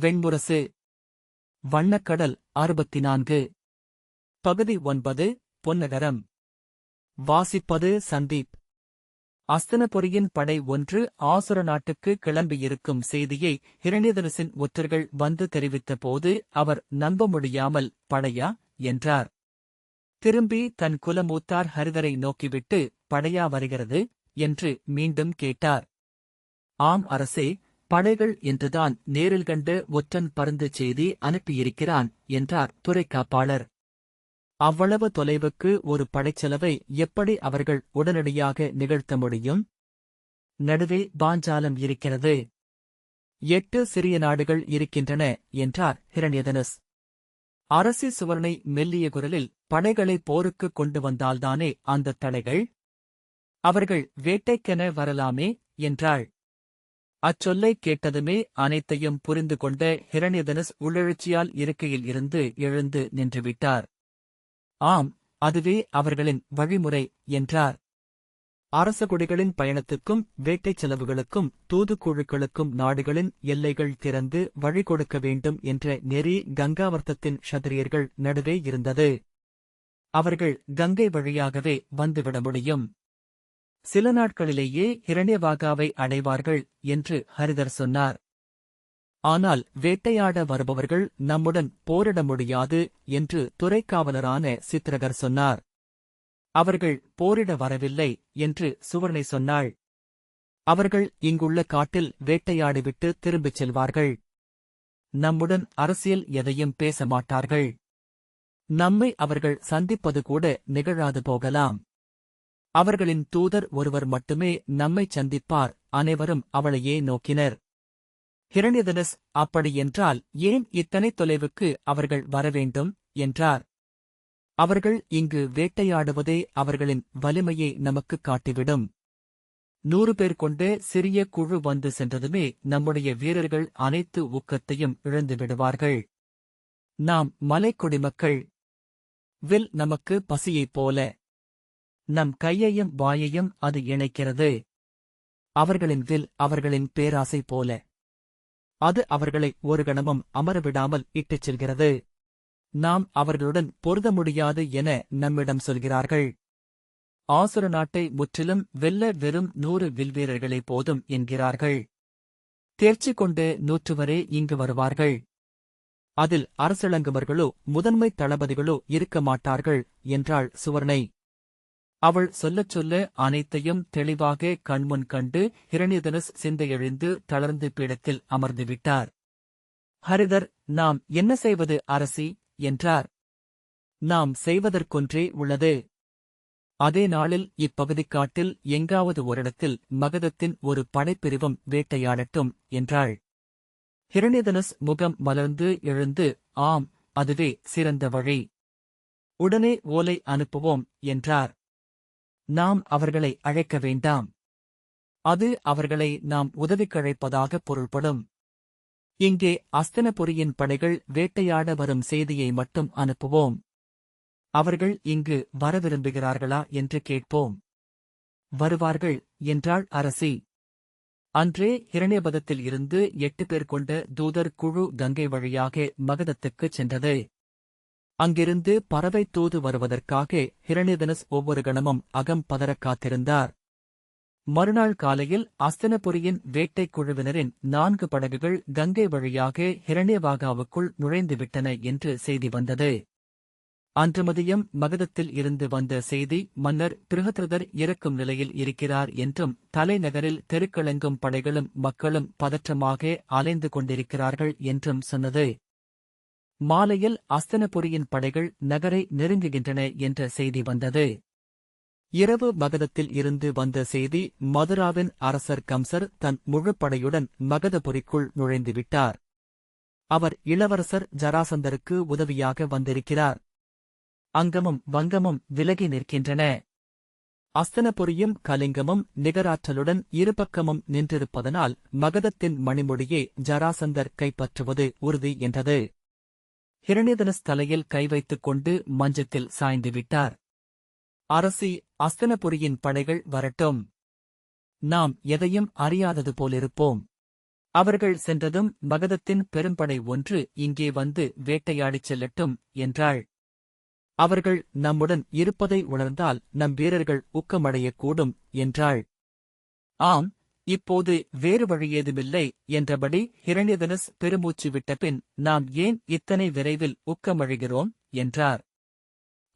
வெண்முரசு வண்ணக்கடல் அறுபத்தி நான்கு பகுதி ஒன்பது பொன்னகரம். வாசிப்பது சந்தீப். அஸ்தனபுரியின் படை ஒன்று ஆசுர நாட்டுக்கு கிளம்பியிருக்கும் செய்தியை ஹிரண்யதரசின் ஒற்றர்கள் வந்து தெரிவித்த போது அவர் நம்ப முடியாமல் படையா? என்றார். திரும்பி தன் குலமூத்தார் ஹரிதரை நோக்கிவிட்டு படையா வருகிறது? என்று மீண்டும் கேட்டார். ஆம் அரசே படைகள் என்றுதான் நேரில் கண்டு ஒற்றன் பருந்து செய்தி அனுப்பியிருக்கிறான் என்றார் துறைக்காப்பாளர் அவ்வளவு தொலைவுக்கு ஒரு படைச்செலவை எப்படி அவர்கள் உடனடியாக நிகழ்த்த முடியும்? நடுவே பாஞ்சாலம் இருக்கிறது. எட்டு சிறிய நாடுகள் இருக்கின்றன என்றார் ஹிரண்யதனஸ். அரசி சுவர்ணை மெல்லிய குரலில் படைகளை போருக்கு கொண்டு வந்தால்தானே அந்த தடைகள்? அவர்கள் வேட்டைக்கென வரலாமே என்றாள். அச்சொல்லைக் கேட்டதுமே அனைத்தையும் புரிந்து கொண்ட ஹிரண்யதனஸ் உள்ளெழுச்சியால் இருக்கையில் இருந்து எழுந்து நின்றுவிட்டார். ஆம் அதுவே அவர்களின் வழிமுறை என்றார். அரச குடிகளின் பயணத்துக்கும் வேட்டைச் செலவுகளுக்கும் தூதுக்குழுக்களுக்கும் நாடுகளின் எல்லைகள் திறந்து வழி கொடுக்க வேண்டும் என்ற நெறி கங்காவர்த்தத்தின் சதிரியர்கள் நடுவே இருந்தது. அவர்கள் கங்கை வழியாகவே வந்துவிட முடியும். சில நாட்களிலேயே ஹிரண்யவாகாவை அடைவார்கள் என்று ஹரிதர் சொன்னார். ஆனால் வேட்டையாட வருபவர்கள் நம்முடன் போரிட முடியாது என்று துறைக்காவலரான சித்திரகர் சொன்னார். அவர்கள் போரிட வரவில்லை என்று சுவர்ணை சொன்னாள். அவர்கள் இங்குள்ள காட்டில் வேட்டையாடிவிட்டு திரும்பிச் செல்வார்கள். நம்முடன் அரசியல் எதையும் பேச மாட்டார்கள். நம்மை அவர்கள் சந்திப்பது கூட நிகழாது போகலாம். அவர்களின் தூதர் ஒருவர் மட்டுமே நம்மைச் சந்திப்பார் அனைவரும் அவளையே நோக்கினர். ஹிரண்யதனஸ் அப்படியென்றால் ஏன் இத்தனை தொலைவுக்கு அவர்கள் வரவேண்டும்? என்றார். அவர்கள் இங்கு வேட்டையாடுவதே அவர்களின் வலிமையை நமக்குக் காட்டிவிடும். நூறு பேர் கொண்ட சிறிய குழு வந்து சென்றதுமே நம்முடைய வீரர்கள் அனைத்து ஊக்கத்தையும் இழந்து விடுவார்கள். நாம் மலைக்குடிமக்கள் வில் நமக்கு பசியைப் போல. நம் கையையும் வாயையும் அது இணைக்கிறது. அவர்களின் வில் அவர்களின் பேராசை போல. அது அவர்களை ஒரு கணமும் அமரவிடாமல் இட்டுச் செல்கிறது. நாம் அவர்களுடன் பொருத முடியாது என நம்மிடம் சொல்கிறார்கள். ஆசுர நாட்டை முற்றிலும் வெல்ல வெறும் நூறு வில்வீரர்களே போதும் என்கிறார்கள். தேர்ச்சி கொண்டு நூற்றுவரே இங்கு வருவார்கள். அதில் அரசிளங்குவர்களோ முதன்மை தளபதிகளோ இருக்க மாட்டார்கள் என்றாள் சுவர்ணை. அவள் சொல்லச் சொல்ல அனைத்தையும் தெளிவாக கண்முன் கண்டு ஹிரண்யதனுஸ் சிந்தையெழுந்து தளர்ந்து பீடத்தில் அமர்ந்துவிட்டார் ஹரிதர் நாம் என்ன செய்வது அரசி என்றார். நாம் செய்வதற்கொன்றே உள்ளது. அதே நாளில் இப்பகுதிக் காட்டில் எங்காவது ஓரிடத்தில் மகதத்தின் ஒரு படைப்பிரிவும் வேட்டையாடட்டும் என்றாள். ஹிரண்யதனுஸ் முகம் மலர்ந்து எழுந்து ஆம் அதுவே சிறந்த வழி. உடனே ஓலை அனுப்புவோம் என்றார். நாம் அவர்களை அழைக்க வேண்டாம். அது அவர்களை நாம் உதவிக்கழைப்பதாக பொருள்படும். இங்கே அஸ்தனபுரியின் படைகள் வேட்டையாட வரும் செய்தியை மட்டும் அனுப்புவோம். அவர்கள் இங்கு வர விரும்புகிறார்களா என்று கேட்போம். வருவார்கள் என்றாள் அரசி. அன்றே ஹிரணியபதத்தில் இருந்து எட்டு பேர் கொண்ட தூதர் குழு கங்கை வழியாக மகதத்துக்குச் சென்றது. அங்கிருந்து பறவை தூது வருவதற்காக ஹிரணிதனஸ் ஒவ்வொரு கணமும் அகம் பதறக் காத்திருந்தார். மறுநாள் காலையில் அஸ்தனபுரியின் வேட்டைக் குழுவினரின் நான்கு படகுகள் கங்கை வழியாக ஹிரண்யவாகாவுக்குள் நுழைந்துவிட்டன என்று செய்தி வந்தது. அன்று மதியம் மகதத்தில் இருந்து வந்த செய்தி மன்னர் பிருகத்ரதர் இறக்கும் நிலையில் இருக்கிறார் என்றும் தலைநகரில் தெருக்களெங்கும் படைகளும் மக்களும் பதற்றமாக அலைந்து கொண்டிருக்கிறார்கள் என்றும் சொன்னது. மாலையில் அஸ்தனபுரியின் படைகள் நகரை நெருங்குகின்றன என்ற செய்தி வந்தது. இரவு மகதத்தில் இருந்து வந்த செய்தி மதுராவின் அரசர் கம்சர் தன் முழு படையுடன் மகதபுரிக்குள் நுழைந்துவிட்டார். அவர் இளவரசர் ஜராசந்தருக்கு உதவியாக வந்திருக்கிறார். அங்கமும் வங்கமும் விலகி நிற்கின்றன. அஸ்தனபுரியும் கலிங்கமும் நிகராற்றலுடன் இருபக்கமும் நின்றிருப்பதனால் மகதத்தின் மணிமொழியை ஜராசந்தர் கைப்பற்றுவது உறுதி என்றது. ஹிரண்யதனஸ் தலையில் கை வைத்துக் கொண்டு மஞ்சத்தில் சாய்ந்து விட்டார். அரசி அஸ்தனபுரியின் படைகள் வரட்டும். நாம் எதையும் அறியாதது போலிருப்போம். அவர்கள் சென்றதும் மகதத்தின் பெரும்படை ஒன்று இங்கே வந்து வேட்டையாடிச் செல்லட்டும் என்றாள். அவர்கள் நம்முடன் இருப்பதை உணர்ந்தால் நம் வீரர்கள் ஊக்கமடையக்கூடும் என்றாள். ஆம் இப்போது வேறு வழியேதுமில்லை என்றபடி ஹிரண்யதனஸ் பெருமூச்சு விட்டபின் நாம் ஏன் இத்தனை விரைவில் ஊக்கமழுகிறோம் என்றார்.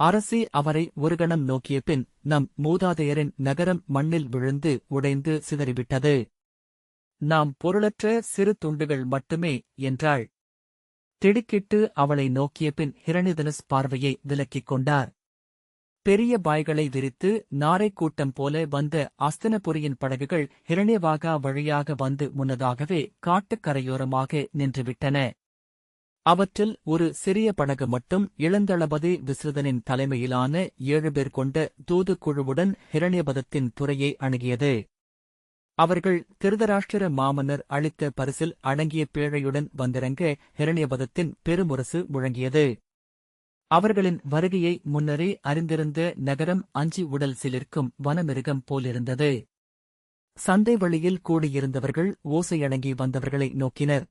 அரசி அவரை ஒரு கணம் நோக்கிய பின் நம் மூதாதையரின் நகரம் மண்ணில் விழுந்து உடைந்து சிதறிவிட்டது. நாம் பொருளற்ற சிறு துண்டுகள் மட்டுமே என்றாள். திடுக்கிட்டு அவளை நோக்கிய பின் ஹிரணிதனஸ் பார்வையை விலக்கிக் கொண்டார். பெரிய பாய்களை விரித்து நாரை கூட்டம் போல வந்த அஸ்தனபுரியின் படகுகள் ஹிரண்யவாகா வழியாக வந்து முன்னதாகவே காட்டுக்கரையோரமாக நின்றுவிட்டன. அவற்றில் ஒரு சிறிய படகு மட்டும் இளந்தளபதி விஸ்ருதனின் தலைமையிலான ஏழு பேர் கொண்ட தூதுக்குழுவுடன் ஹிரண்யபதத்தின் துறையை அணுகியது. அவர்கள் திருதராஷ்டிர மாமன்னர் அளித்த பரிசில் அடங்கிய பேழையுடன் வந்திறங்க ஹிரண்யபதத்தின் பெருமுரசு முழங்கியது. அவர்களின் வருகையை முன்னரே அறிந்திருந்த நகரம் அஞ்சி உடல் சிலிர்க்கும் வனமிருகம் போலிருந்தது. சந்தை வழியில் கூடியிருந்தவர்கள் ஓசையடங்கி வந்தவர்களை நோக்கினர்.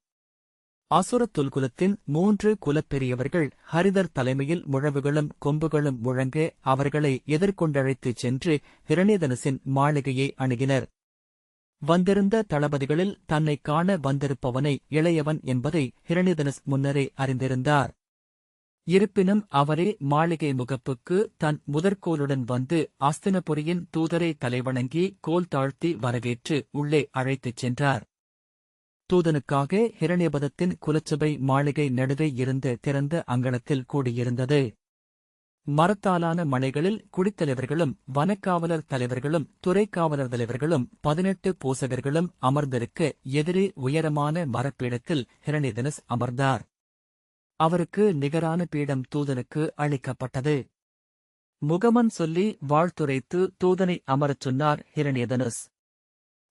அசுரத்துல் குலத்தின் மூன்று குலப்பெரியவர்கள் ஹரிதர் தலைமையில் முழவுகளும் கொம்புகளும் முழங்க அவர்களை எதிர்கொண்டழைத்துச் சென்று ஹிரணிதனசின் மாளிகையை அணுகினர். வந்திருந்த தளபதிகளில் தன்னைக் காண வந்திருப்பவனை இளையவன் என்பதை ஹிரணிதனஸ் முன்னரே அறிந்திருந்தார். இருப்பினும் அவரே மாளிகை முகப்புக்கு தன் முதற்கோளுடன் வந்து அஸ்தினபுரியின் தூதரை தலைவணங்கி கோல் தாழ்த்தி வரவேற்று உள்ளே அழைத்துச் சென்றார். தூதனுக்காக ஹிரண்யபதத்தின் குலச்சபை மாளிகை நடுவே இருந்த திறந்த அங்கணத்தில் கூடியிருந்தது. மரத்தாலான மலைகளில் குடித்தலைவர்களும் வனக்காவலர் தலைவர்களும் துறைக்காவலர் தலைவர்களும் பதினெட்டு பூசகர்களும் அமர்ந்திருக்க எதிரே உயரமான மரப்பீடத்தில் ஹிரணிதனஸ் அமர்ந்தார். அவருக்கு நிகரான பீடம் தூதனுக்கு அளிக்கப்பட்டது. முகமன் சொல்லி வாழ்த்துரைத்து தூதனை அமரச் சொன்னார் ஹிரண்யதனுஸ்.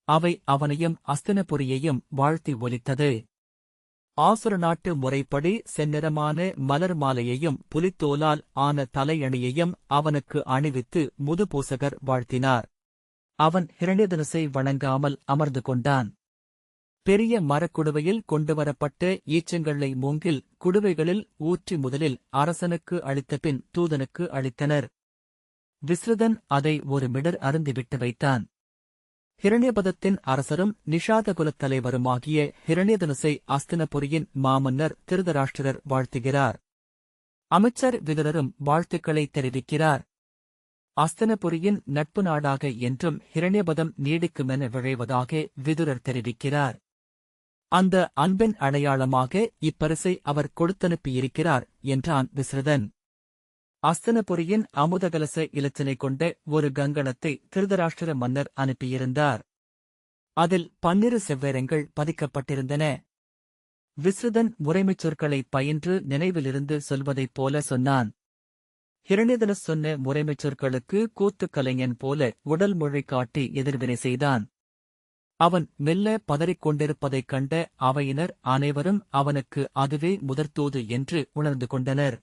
அவை அவனையும் அஸ்தினபுரியையும் வாழ்த்தி ஒலித்தது. ஆசுர நாட்டு முறைப்படி செந்நிறமான மலர் மாலையையும் புலித்தோலால் ஆன தலையணியையும் அவனுக்கு அணிவித்து முதுபூசகர் வாழ்த்தினார். அவன் ஹிரண்யதனுசை வணங்காமல் அமர்ந்து கொண்டான். பெரிய மரக்குடுவையில் கொண்டுவரப்பட்ட ஈச்சங்களை மூங்கில் குடுவைகளில் ஊற்றி முதலில் அரசனுக்கு அளித்த பின் தூதனுக்கு அளித்தனர். விஸ்ருதன் அதை ஒரு மிடர் அருந்திவிட்டு வைத்தான். ஹிரண்யபதத்தின் அரசரும் நிஷாதகுலத் தலைவருமாகிய ஹிரண்யதனுசை அஸ்தினபுரியின் மாமன்னர் திருதராஷ்டிரர் வாழ்த்துகிறார். அமைச்சர் விதுரரும் வாழ்த்துக்களை தெரிவிக்கிறார். அஸ்தனபுரியின் நட்பு நாடாக என்றும் ஹிரண்யபதம் நீடிக்குமென விழைவதாக விதுரர் தெரிவிக்கிறார். அந்த அன்பின் அடையாளமாக இப்பரிசை அவர் கொடுத்தனுப்பியிருக்கிறார் என்றான் விஸ்ரதன். அஸ்தனபுரியின் அமுதகலச இலச்சினை கொண்ட ஒரு கங்கணத்தை திருதராஷ்டிர மன்னர் அனுப்பியிருந்தார். அதில் பன்னிரு செவ்வேரங்கள் பதிக்கப்பட்டிருந்தன. விஸ்ருதன் முறைமைச் சொற்களை பயின்று நினைவிலிருந்து சொல்வதைப் போல சொன்னான். ஹிரணிதன சொன்ன முறைமைச் சொற்களுக்கு கூத்துக் கலைஞன் போல உடல் மொழி காட்டி எதிர்வினை செய்தான். அவன் மெல்ல பதறிக் கொண்டிருப்பதைக் கண்ட அவையினர் அனைவரும் அவனுக்கு அதுவே முதற்தோது என்று உணர்ந்து கொண்டனர்.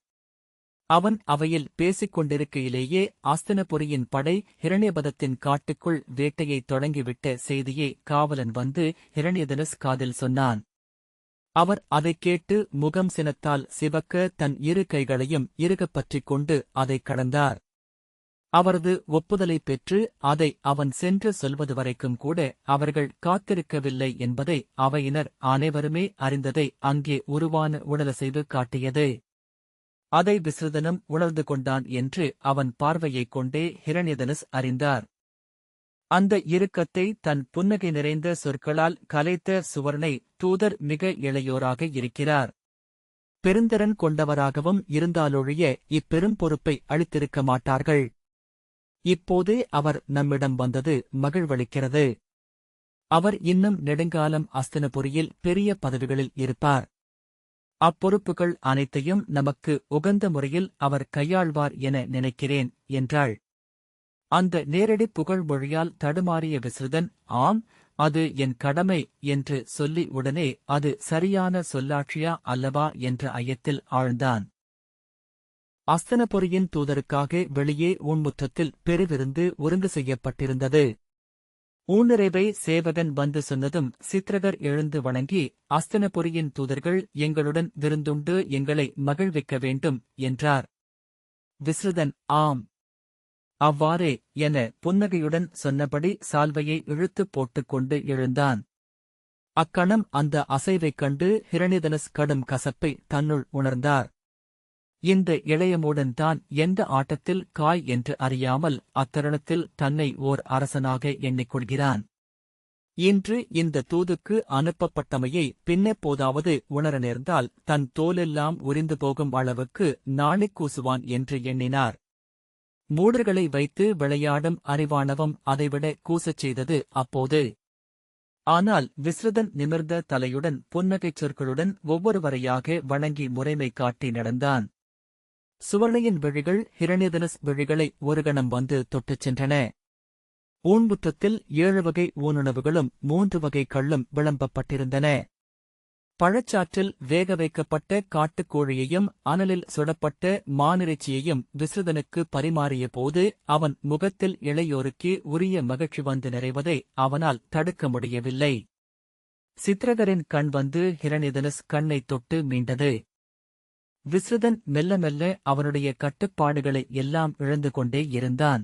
அவன் அவையில் பேசிக் கொண்டிருக்கையிலேயே ஆஸ்தனபுரியின் படை ஹிரண்யபதத்தின் காட்டுக்குள் வேட்டையைத் தொடங்கிவிட்ட செய்தியை காவலன் வந்து ஹிரண்யதனஸ் காதில் சொன்னான். அவர் அதைக் கேட்டு முகம் சினத்தால் சிவக்க தன் இரு கைகளையும் இறுகப் பற்றிக் கொண்டு அதைக் கடந்தார். அவரது ஒப்புதலைப் பெற்று அதை அவன் சென்று சொல்வது வரைக்கும் கூட அவர்கள் காத்திருக்கவில்லை என்பதை அவையினர் அனைவருமே அறிந்ததை அங்கே உருவான உடலசைவு காட்டியது. அதை விசிறுதனும் உணர்ந்து கொண்டான் என்று அவன் பார்வையைக் கொண்டே ஹிரண்யதனுஸ் அறிந்தார். அந்த இறுக்கத்தை தன் புன்னகை நிறைந்த சொற்களால் கலைத்த சுவர்ணை தூதர் மிக இளையோராக இருக்கிறார். பெருந்திறன் கொண்டவராகவும் இருந்தாலொழிய இப்பெரும் பொறுப்பை அளித்திருக்க மாட்டார்கள். இப்போதே அவர் நம்மிடம் வந்தது மகிழ்வளிக்கிறது. அவர் இன்னும் நெடுங்காலம் அஸ்தினபுரியில் பெரிய பதவிகளில் இருப்பார். அப்பொறுப்புகள் அனைத்தையும் நமக்கு உகந்த முறையில் அவர் கையாள்வார் என நினைக்கிறேன் என்றாள். அந்த நேரடி புகழ்மொழியால் தடுமாறிய விசிறுதன் ஆம் அது என் கடமை என்று சொல்லி உடனே அது சரியான சொல்லாட்சியா அல்லவா? என்ற ஐயத்தில் ஆழ்ந்தான். அஸ்தனபுரியின் தூதருக்காக வெளியே உன்முற்றத்தில் பெருவிருந்து ஒருங்கு செய்யப்பட்டிருந்தது. ஊனிறைவை சேவகன் வந்து சொன்னதும் சித்திரகர் எழுந்து வணங்கி அஸ்தனபுரியின் தூதர்கள் எங்களுடன் விருந்துண்டு எங்களை மகிழ்விக்க வேண்டும் என்றார். விஸ்ருதன் ஆம். அவ்வாறே என புன்னகையுடன் சொன்னபடி சால்வையை இழுத்துப் போட்டுக்கொண்டு எழுந்தான். அக்கணம் அந்த அசைவைக் கண்டு ஹிரணிதனஸ் கடும் கசப்பை தன்னுள் உணர்ந்தார். இந்த இளையமுடன் தான் எந்த ஆட்டத்தில் காய் என்று அறியாமல் அத்தருணத்தில் தன்னை ஓர் அரசனாக எண்ணிக்கொள்கிறான். இன்று இந்த தூதுக்கு அனுப்பப்பட்டமையை பின்னெப்போதாவது உணர நேர்ந்தால் தன் தோலெல்லாம் உரிந்து போகும் அளவுக்கு நாணிக் கூசுவான் என்று எண்ணினார். மூடர்களை வைத்து விளையாடும் அறிவானவம் அதைவிட கூசச் செய்தது அப்போது. ஆனால் விஸ்ருதன் நிமிர்ந்த தலையுடன் புன்னகைச் சொற்களுடன் ஒவ்வொருவரையாக வணங்கி முறைமை காட்டி நடந்தான். சுவர்ணையின் விழிகள் ஹிரணியதனஸ் விழிகளை ஒரு கணம் வந்து தொட்டுச் சென்றன. ஊன்புத்தத்தில் ஏழு வகை ஊனுணவுகளும் மூன்று வகை கள்ளும் விளம்பப்பட்டிருந்தன. பழச்சாற்றில் வேக வைக்கப்பட்ட காட்டுக்கோழியையும் அனலில் சுடப்பட்ட மானிறைச்சியையும் விசுதனுக்கு பரிமாறிய போது அவன் முகத்தில் இளையோருக்கு உரிய மகிழ்ச்சி வந்து நிறைவதை அவனால் தடுக்க முடியவில்லை. சித்திரகரின் கண் வந்து ஹிரணிதனஸ் கண்ணைத் தொட்டு மீண்டது. விஸ்ருதன் மெல்ல மெல்ல அவனுடைய கட்டுப்பாடுகளை எல்லாம் இழந்து கொண்டே இருந்தான்.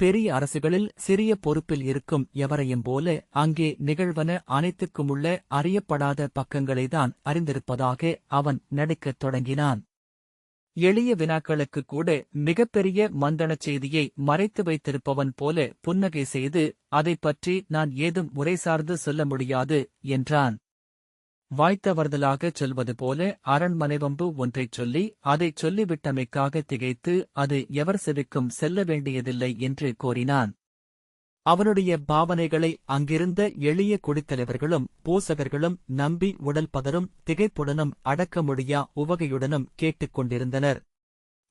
பெரிய அரசுகளில் சிறிய பொறுப்பில் இருக்கும் எவரையும் போல அங்கே நிகழ்வன அனைத்துக்குமுள்ள அறியப்படாத பக்கங்களைதான் அறிந்திருப்பதாக அவன் நடிக்கத் தொடங்கினான். எளிய வினாக்களுக்கு கூட மிகப்பெரிய மந்தனச் செய்தியை மறைத்து வைத்திருப்பவன் போல புன்னகை செய்து அதைப் பற்றி நான் ஏதும் முறைசார்ந்து சொல்ல முடியாது என்றான். வாய்த்தவர்தலாகச் சொல்வது போல அரண்மனைவம்பு ஒன்றைச் சொல்லி அதைச் சொல்லிவிட்டமைக்காக திகைத்து அது எவர் செவிக்கும் செல்ல வேண்டியதில்லை என்று கோரினான் அவனுடைய பாவனைகளை அங்கிருந்த எளிய குடித்தலைவர்களும் பூசகர்களும் நம்பி உடல் பதரும் திகைப்புடனும் அடக்க முடியா உவகையுடனும் கேட்டுக் கொண்டிருந்தனர்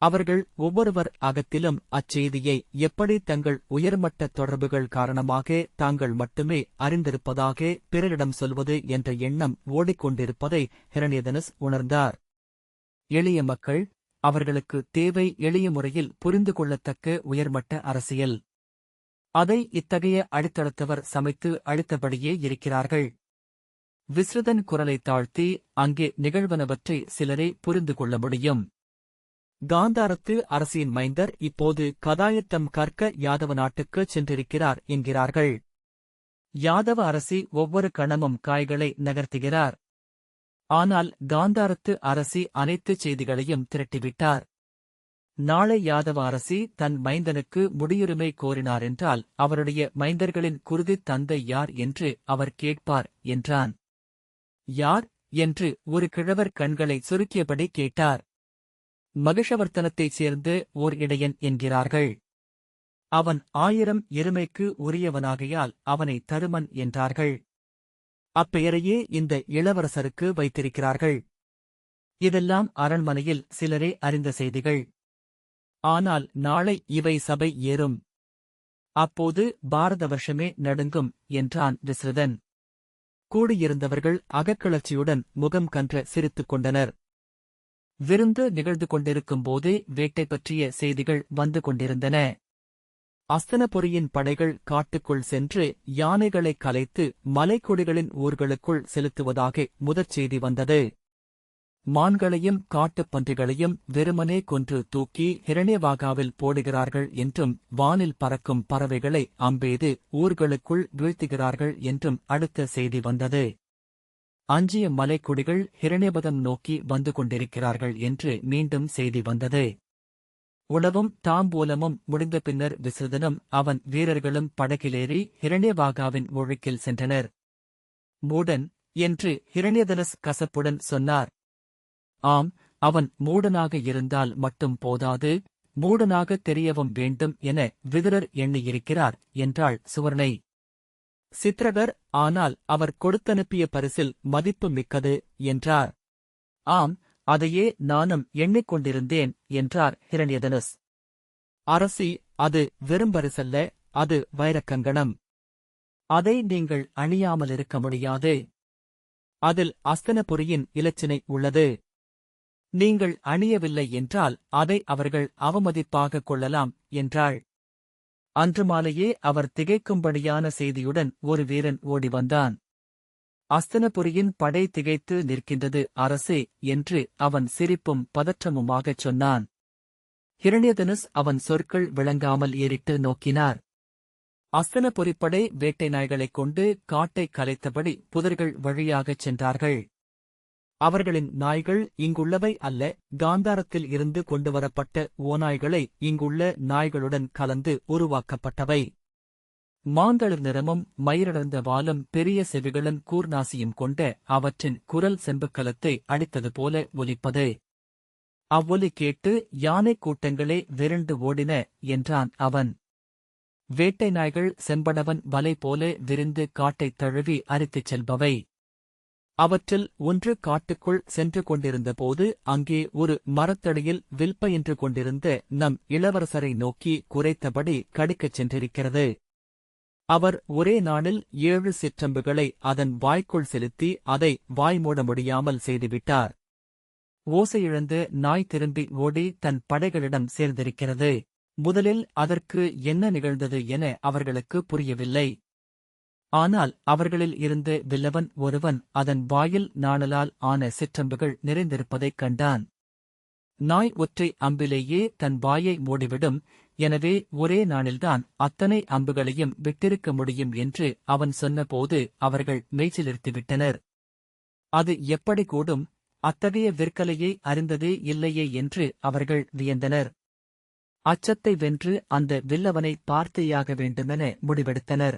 அவர்கள் ஒவ்வொருவர் அகத்திலும் அச்செய்தியை எப்படி தங்கள் உயர்மட்ட தொடர்புகள் காரணமாக தாங்கள் மட்டுமே அறிந்திருப்பதாக பிறரிடம் சொல்வது என்ற எண்ணம் ஓடிக்கொண்டிருப்பதை ஹிரணியதனஸ் உணர்ந்தார். எளிய மக்கள் அவர்களுக்கு தேவை எளிய முறையில் புரிந்து கொள்ளத்தக்க உயர்மட்ட அரசியல். அதை இத்தகைய அடித்தளத்தவர் சமைத்து அளித்தபடியே இருக்கிறார்கள். விஸ்ருதன் குரலை தாழ்த்தி அங்கே நிகழ்வனவற்றை சிலரே புரிந்து கொள்ள முடியும். காந்தாரத்து அரசியின் மைந்தர் இப்போது கதாயத்தம் கற்க யாதவ நாட்டுக்குச் சென்றிருக்கிறார் என்கிறார்கள். யாதவ அரசி ஒவ்வொரு கணமும் காய்களை நகர்த்துகிறார். ஆனால் காந்தாரத்து அரசி அனைத்து செய்திகளையும் திரட்டிவிட்டார். நாளை யாதவ அரசி தன் மைந்தனுக்கு முடியுரிமை கோரினார் என்றால் அவருடைய மைந்தர்களின் குருதித் தந்தை யார் என்று அவர் கேட்பார் என்றான். யார்? என்று ஒரு கிழவர் கண்களை சுருக்கியபடி கேட்டார். மகிஷவர்த்தனத்தைச் சேர்ந்து ஓர் இடையன் என்கிறார்கள். அவன் ஆயிரம் எருமைக்கு உரியவனாகையால் அவனை தருமன் என்றார்கள். அப்பெயரையே இந்த இளவரசருக்கு வைத்திருக்கிறார்கள். இதெல்லாம் அரண்மனையில் சிலரே அறிந்த செய்திகள். ஆனால் நாளை இவை சபை ஏறும். அப்போது பாரத வருஷமே நடுங்கும் என்றான் விஸ்ருதன். கூடியிருந்தவர்கள் அகக்கிளர்ச்சியுடன் முகம் கன்ற சிரித்துக் கொண்டனர். விருந்து நிகழ்ந்து கொண்டிருக்கும் போதே வேட்டை பற்றிய செய்திகள் வந்து கொண்டிருந்தன. அஸ்தனபுரியின் படைகள் காட்டுக்குள் சென்று யானைகளைக் கலைத்து மலைக்கொடிகளின் ஊர்களுக்குள் செலுத்துவதாக முதற் செய்தி வந்தது. மான்களையும் காட்டுப் பன்றிகளையும் வெறுமனே கொன்று தூக்கி ஹிரண்யவாகாவில் போடுகிறார்கள் என்றும் வானில் பறக்கும் பறவைகளை அம்பெய்து ஊர்களுக்குள் வீழ்த்துகிறார்கள் என்றும் அடுத்த செய்தி வந்தது. அஞ்சிய மலைக்குடிகள் ஹிரண்யபதம் நோக்கி வந்து கொண்டிருக்கிறார்கள் என்று மீண்டும் செய்தி வந்தது. உணவும் தாம்பூலமும் முடிந்த பின்னர் விசுதனும் அவன் வீரர்களும் படகிலேறி ஹிரண்யவாகாவின் ஒழுக்கில் சென்றனர். மூடன் என்று ஹிரண்யதனஸ் கசப்புடன் சொன்னார். ஆம் அவன் மூடனாக இருந்தால் மட்டும் போதாது மூடனாக தெரியவும் வேண்டும் என விதுரர் எண்ணியிருக்கிறார் என்றாள் சுவர்ணை. சித்ரகர் ஆனால் அவர் கொடுத்தனுப்பிய பரிசில் மதிப்பு மிக்கது என்றார். ஆம் அதையே நானும் எண்ணிக்கொண்டிருந்தேன் என்றார் ஹிரண்யதனுஸ். அரசி அது வெறும் பரிசல்ல அது வைரக்கங்கணம். அதை நீங்கள் அணியாமலிருக்க முடியாது. அதில் அஸ்தனபுரியின் இலச்சினை உள்ளது. நீங்கள் அணியவில்லை என்றால் அதை அவர்கள் அவமதிப்பாக கொள்ளலாம் என்றாள். அன்று மாலையே அவர் திகைக்கும்படியான செய்தியுடன் ஒரு வீரன் ஓடி வந்தான். அஸ்தனபுரியின் படை திகைத்து நிற்கின்றது அரசே என்று அவன் சிரிப்பும் பதற்றமுமாகச் சொன்னான். ஹிரண்யதனுஸ் அவன் சொற்கள் விளங்காமல் ஏறிட்டு நோக்கினார். அஸ்தனபுரிப்படை வேட்டை நாய்களைக் கொண்டு காட்டை கலைத்தபடி புதர்கள் வழியாகச் சென்றார்கள். அவர்களின் நாய்கள் இங்குள்ளவை அல்ல. காந்தாரத்தில் இருந்து கொண்டுவரப்பட்ட ஓநாய்களை இங்குள்ள நாய்களுடன் கலந்து உருவாக்கப்பட்டவை. மாந்தளிர் நிறமும் மயிரடர்ந்த வாலும் பெரிய செவிகளும் கூர்நாசியும் கொண்ட அவற்றின் குரல் செம்புக்கலத்தை அடித்தது போல ஒலிப்பது. அவ்வொலி கேட்டு யானைக் கூட்டங்களே விரண்டு ஓடின என்றான் அவன். வேட்டை நாய்கள் செம்படவன் வலை போல விரிந்து காட்டைத் தழுவி அரித்துச் செல்பவை. அவற்றில் ஒன்று காட்டுக்குள் சென்று கொண்டிருந்தபோது அங்கே ஒரு மரத்தடியில் வில்பயின்று கொண்டிருந்த நம் இளவரசரை நோக்கி குறைத்தபடி கடிக்கச் சென்றிருக்கிறது. அவர் ஒரே நாளில் ஏழு சிற்றம்புகளை அதன் வாய்க்குள் செலுத்தி அதை வாய் மூட முடியாமல் செய்துவிட்டார். ஓசையிழந்து நாய் திரும்பி ஓடி தன் படைகளிடம் சேர்ந்திருக்கிறது. முதலில் அதற்கு என்ன நிகழ்ந்தது என அவர்களுக்கு புரியவில்லை. ஆனால் அவர்களில் இருந்து வில்லவன் ஒருவன் அதன் வாயில் நாணலால் ஆன சிற்றம்புகள் நிறைந்திருப்பதைக் கண்டான். நாய் ஒற்றை அம்பிலேயே தன் வாயை மூடிவிடும் எனவே ஒரே நாளில்தான் அத்தனை அம்புகளையும் விட்டிருக்க முடியும் என்று அவன் சொன்னபோது அவர்கள் மெய்ச்சிலிருத்துவிட்டனர். அது எப்படி கூடும்? அத்தகைய விற்கலையை அறிந்ததே இல்லையே என்று அவர்கள் வியந்தனர். அச்சத்தை வென்று அந்த வில்லவனை பார்த்தேயாக வேண்டுமென முடிவெடுத்தனர்.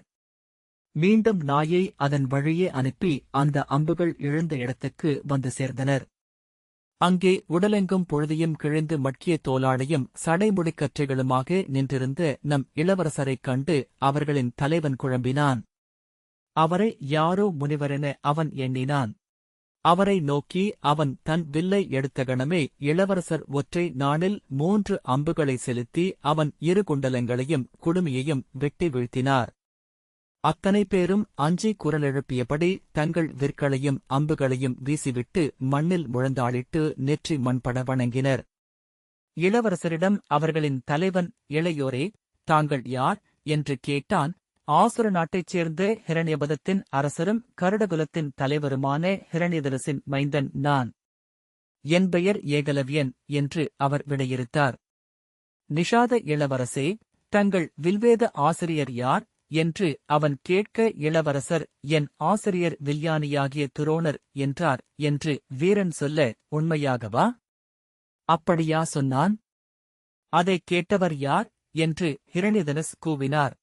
மீண்டும் நாயை அதன் வழியே அனுப்பி அந்த அம்புகள் இழந்த இடத்துக்கு வந்து சேர்ந்தனர். அங்கே உடலெங்கும் பொழுதையும் கிழிந்து மட்கிய தோலாளையும் சடைமுடிக் கற்றைகளுமாக நின்றிருந்த நம் இளவரசரைக் கண்டு அவர்களின் தலைவன் குழம்பினான். அவரை யாரோ முனிவரென அவன் எண்ணினான். அவரை நோக்கி அவன் தன் வில்லை எடுத்த கணமே இளவரசர் ஒற்றை நாளில் மூன்று அம்புகளை செலுத்தி அவன் இரு குண்டலங்களையும் குடுமியையும் வெட்டி வீழ்த்தினார். அத்தனை பேரும் அஞ்சி குரலெழுப்பியபடி தங்கள் விற்களையும் அம்புகளையும் வீசிவிட்டு மண்ணில் முழந்தாளிட்டு நெற்றி மண்பட வணங்கினர். இளவரசரிடம் அவர்களின் தலைவன் இளையோரே தாங்கள் யார்? என்று கேட்டான். ஆசுர நாட்டைச் சேர்ந்த ஹிரண்யபதத்தின் அரசரும் கருடகுலத்தின் தலைவருமான ஹிரண்யதரசின் மைந்தன் நான். என் பெயர் ஏகலவியன் என்று அவர் விடையிறுத்தார். நிஷாத இளவரசே தங்கள் வில்வேத ஆசிரியர் யார்? என்று அவன் கேட்க இளவரசர் என் ஆசிரியர் வில்யானியாகிய துரோணர் என்றார் என்று வீரன் சொல்ல உண்மையாகவா? அப்படியா சொன்னான். அதைக் கேட்டவர் யார்? என்று ஹிரணிதனஸ் கூவினார்.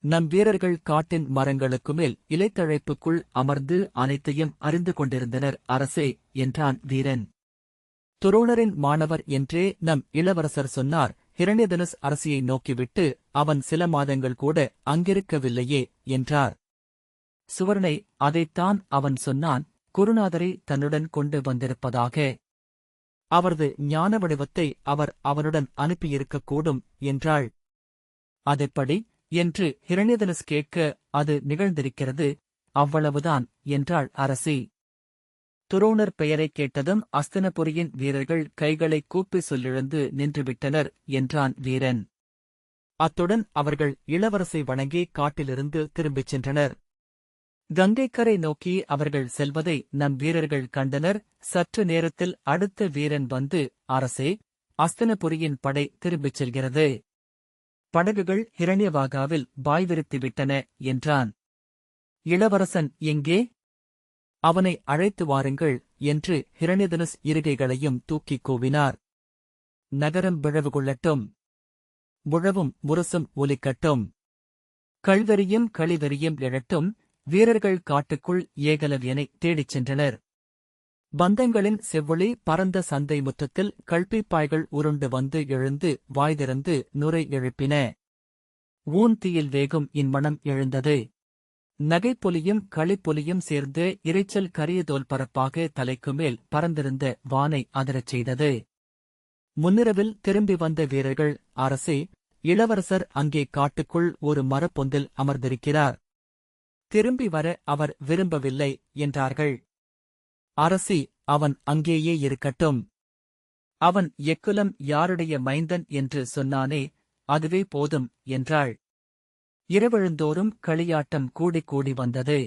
நம் வீரர்கள் காட்டின் மரங்களுக்கு மேல் இலைத்தழைப்புக்குள் அமர்ந்து அனைத்தையும் அறிந்து கொண்டிருந்தனர் அரசே என்றான் வீரன். துரோணரின் மாணவர் என்றே நம் இளவரசர் சொன்னார். ஹிரண்யதனுஸ் அரசியை நோக்கிவிட்டு அவன் சில மாதங்கள் கூட அங்கிருக்கவில்லையே என்றார். சுவர்ணை அதைத்தான் அவன் சொன்னான் குருநாதரை தன்னுடன் கொண்டு வந்திருப்பதாக. அவரது ஞான வடிவத்தை அவர் அவனுடன் அனுப்பியிருக்கக்கூடும் என்றாள். அதெப்படி? என்று ஹிரண்யதனுஸ் கேட்க அது நிகழ்ந்திருக்கிறது அவ்வளவுதான் என்றாள் அரசி. துரோணர் பெயரைக் கேட்டதும் அஸ்தனபுரியின் வீரர்கள் கைகளை கூப்பி சொல்லிழந்து நின்றுவிட்டனர் என்றான் வீரன். அத்துடன் அவர்கள் இளவரசை வணங்கி காட்டிலிருந்து திரும்பிச் சென்றனர். கங்கைக்கரை நோக்கி அவர்கள் செல்வதை நம் வீரர்கள் கண்டனர். சற்று நேரத்தில் அடுத்த வீரன் வந்து அரசே அஸ்தனபுரியின் படை திரும்பிச் செல்கிறது. படகுகள் ஹிரண்யவாகாவில் பாய்விருத்திவிட்டன என்றான். இளவரசன் எங்கே? அவனை அழைத்து வாருங்கள் என்று ஹிரணிதனஸ் இருகைகளையும் தூக்கிக் கூவினார். நகரம் விழவு கொள்ளட்டும் முழவும் முரசும் ஒலிக்கட்டும். கள்வெறியும் களிவெறியும் எழட்டும். வீரர்கள் காட்டுக்குள் ஏகலவியனை தேடிச் சென்றனர். பந்தங்களின் செவ்வொளி பரந்த சந்தை முற்றத்தில் கல்பிப்பாய்கள் உருண்டு வந்து எழுந்து வாய்திறந்து நுரை எழுப்பின. ஊன் தீயில் வேகும் இன்மணம் எழுந்தது. நகைப்பொலியும் களிப்பொலியும் சேர்ந்து இரைச்சல் கரியதோல் பரப்பாக தலைக்கு மேல் பறந்திருந்த வானை அதிரச் செய்தது. முன்னிரவில் திரும்பி வந்த வீரர்கள் அரசே இளவரசர் அங்கே காட்டுக்குள் ஒரு மரப்பொந்தில் அமர்ந்திருக்கிறார். திரும்பி வர அவர் விரும்பவில்லை என்றார்கள். அரசி அவன் அங்கேயே இருக்கட்டும். அவன் எக்குலம் யாருடைய மைந்தன்? என்று சொன்னானே அதுவே போதும் என்றாள். இரவெழுந்தோறும் களியாட்டம் கூடிக் கூடி வந்தது.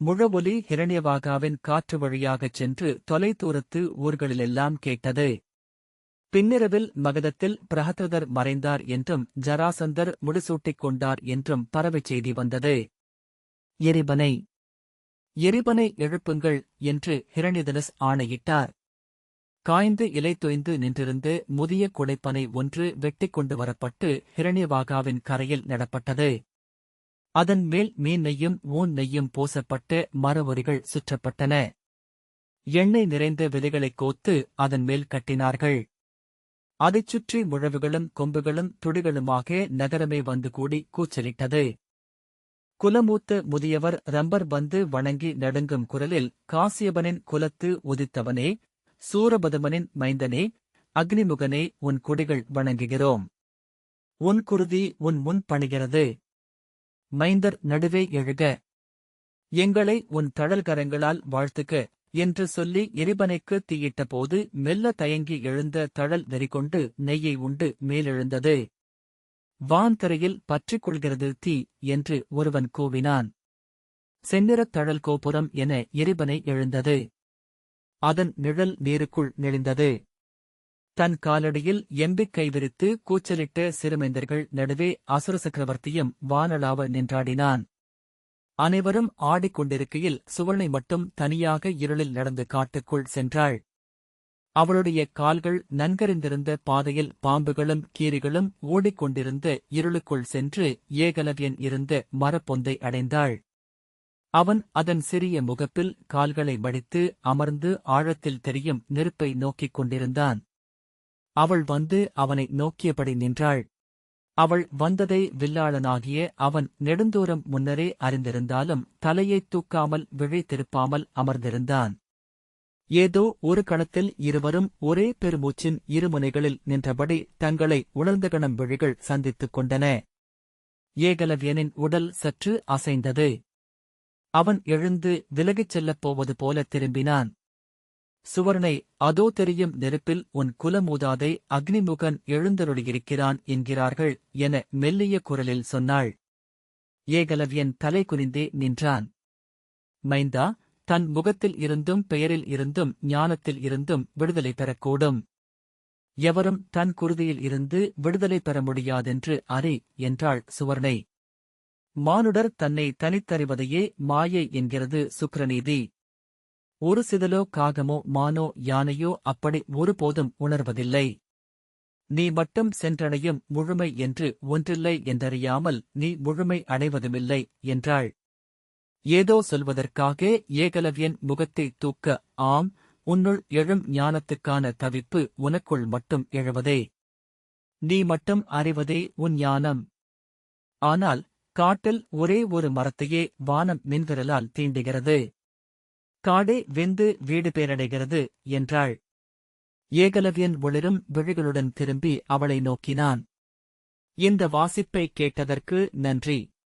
முழவொலி ஹிரண்யவாகாவின் காற்று வழியாகச் சென்று தொலைதூரத்து ஊர்களிலெல்லாம் கேட்டது. பின்னிரவில் மகதத்தில் பிரஹதர் மறைந்தார் என்றும் ஜராசந்தர் முடிசூட்டிக் கொண்டார் என்றும் பரவச் செய்தி வந்தது. எரிபனை. எரிபனை எழுப்புங்கள் என்று ஹிரண்யதனஸ் ஆணையிட்டார். காய்ந்து இலை தொய்ந்து நின்றிருந்து முதிய குடைப்பனை ஒன்று வெட்டிக் கொண்டு வரப்பட்டு ஹிரண்யவாகாவின் கரையில் நடப்பட்டது. அதன் மேல் மீன் நெய்யும் ஊன் நெய்யும் பூசப்பட்டு மரவொரிகள் சுற்றப்பட்டன. எண்ணெய் நிறைந்த விதைகளைக் கோத்து அதன் மேல் கட்டினார்கள். அதைச் சுற்றி முழவுகளும் கொம்புகளும் துடிகளுமாக நகரமே வந்து கூடி கூச்சலிட்டது. குலமூத்த முதியவர் ரம்பர் வந்து வணங்கி நடுங்கும் குரலில் காசியபனின் குலத்து உதித்தவனே சூரபதமனின் மைந்தனே அக்னிமுகனே உன் குடிகள் வணங்குகிறோம். உன் குருதி உன் முன் பணிகிறது. மைந்தர் நடுவே எழுக. எங்களை உன் தழல்கரங்களால் வாழ்த்துக்க என்று சொல்லி எரிபனைக்கு தீயிட்டபோது மெல்ல தயங்கி எழுந்த தழல் வெறிகொண்டு நெய்யை உண்டு மேலெழுந்தது. வான்தரையில் பற்றிக் கொள்கிறது தீ என்று ஒருவன் கூவினான். செந்நிறத் தழல் கோபுரம் என எரிபனை எழுந்தது. அதன் நிழல் நீருக்குள் நெளிந்தது. தன் காலடியில் எம்பிக் கைவிரித்து கூச்சலிட்ட சிறுமைந்தர்கள் நடுவே அசுர சக்கரவர்த்தியும் வானளாவ நின்றாடினான். அனைவரும் ஆடிக்கொண்டிருக்கையில் சுவர்ணை மட்டும் தனியாக இருளில் நடந்து காட்டுக்குள் சென்றாள். அவளுடைய கால்கள் நன்கறிந்திருந்த பாதையில் பாம்புகளும் கீரிகளும் ஓடிக்கொண்டிருந்த இருளுக்குள் சென்று ஏகலவியன் இருந்த மரப்பொந்தை அடைந்தாள். அவன் அதன் சிறிய முகப்பில் கால்களை மடித்து அமர்ந்து ஆழத்தில் தெரியும் நெருப்பை நோக்கிக் கொண்டிருந்தான். அவள் வந்து அவனை நோக்கியபடி நின்றாள். அவள் வந்ததை வில்லாளனாகிய அவன் நெடுந்தூரம் முன்னரே அறிந்திருந்தாலும் தலையைத் தூக்காமல் விழி திருப்பாமல் அமர்ந்திருந்தான். ஏதோ ஒரு கணத்தில் இருவரும் ஒரே பெருமூச்சின் இருமுனைகளில் நின்றபடி தங்களை உணர்ந்த கணம் விழிகள் சந்தித்துக் கொண்டன. ஏகலவியனின் உடல் சற்று அசைந்தது. அவன் எழுந்து விலகிச் செல்லப் போவது போல திரும்பினான். சுவர்ணை அதோ தெரியும் நெருப்பில் உன் குலமூதாதை அக்னிமுகன் எழுந்தருளியிருக்கிறான் என்கிறார்கள் என மெல்லிய குரலில் சொன்னாள். ஏகலவியன் தலை குனிந்தே நின்றான். மைந்தா தன் முகத்தில் இருந்தும் பெயரில் இருந்தும் ஞானத்தில் இருந்தும் விடுதலை பெறக்கூடும். எவரும் தன் குருதியில் இருந்து விடுதலை பெற முடியாதென்று அறி என்றாள் சுவர்ணை. மானுடர் தன்னை தனித்தறிவதையே மாயை என்கிறது சுக்ரநீதி ஒரு சிதலோ காகமோ மானோ யானையோ அப்படி ஒருபோதும் உணர்வதில்லை. நீ மட்டும் சென்றடையும் முழுமை என்று ஒன்றில்லை என்றறியாமல் நீ முழுமை அடைவதுமில்லை என்றாள். ஏதோ சொல்வதற்காக ஏகலவ்யன் முகத்தை தூக்க ஆம் உன்னுள் எழும் ஞானத்துக்கான தவிப்பு உனக்குள் மட்டும் எழுவதே. நீ மட்டும் அறிவதே உன் ஞானம். ஆனால் காட்டில் ஒரே ஒரு மரத்தையே வானம் மின்விரலால் தீண்டுகிறது. காடே வெந்து வீடு பேரடைகிறது என்றாள். ஏகலவியன் ஒளிரும் விழிகளுடன் திரும்பி அவளை நோக்கினான். இந்த வாசிப்பை கேட்டதற்கு நன்றி.